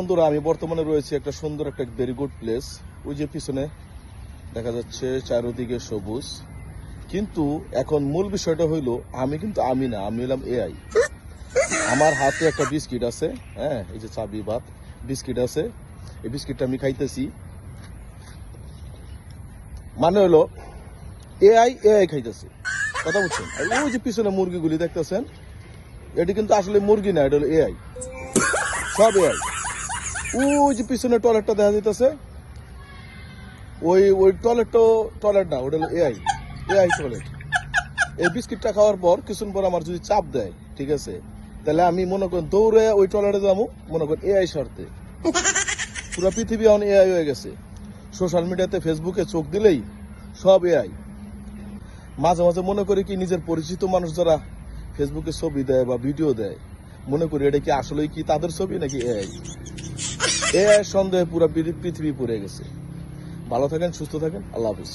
বন্ধুরা, আমি বর্তমানে রয়েছি একটা সুন্দর একটা ভেরি গুড প্লেস ওই যে পিছনে দেখা যাচ্ছে চারিদিকে সবুজ। কিন্তু এখন মূল বিষয়টা হইল, আমি কিন্তু আমি না, আমি হলাম এআই আমার হাতে একটা বিস্কিট আছে হ্যাঁ এই যে চাবি ভাত, বিস্কিট আছে। এই বিস্কিটটা আমি খাইতেছি। মানে হলো এআই এআই খাইতেছে। কথা বলছেন? ওই যে পিছনে মুরগিগুলি দেখতেছেন, এটি কিন্তু আসলে মুরগি না, এটা হলো এআই সব এআই ওই যে পিছনে টয়লেটটা দেখা যাইতেছে, ওই ওই টয়লেটটা টয়লেট না, ওটা এআই এআই টয়লেট এই বিস্কিটটা খাওয়ার পর কিছুক্ষণ পর আমার যদি চাপ দেয়, ঠিক আছে, তাহলে আমি মনে করেন দৌড়ে ওই টয়লেটে যাব, মনে করেন এআই শর্তে পুরো পৃথিবী এখন এআই হয়ে গেছে। সোশ্যাল মিডিয়াতে ফেসবুকে চোখ দিলেই সব এআই মাঝে মাঝে মনে করি কি নিজের পরিচিত মানুষ যারা ফেসবুকে ছবি দেয় বা ভিডিও দেয়, মনে করি এটা কি আসলেই কি তাদের ছবি নাকি এআই এআই সন্দেহে পুরো পৃথিবী পড়ে গেছে। ভালো থাকেন সুস্থ থাকেন। আল্লাহ হাফিজ।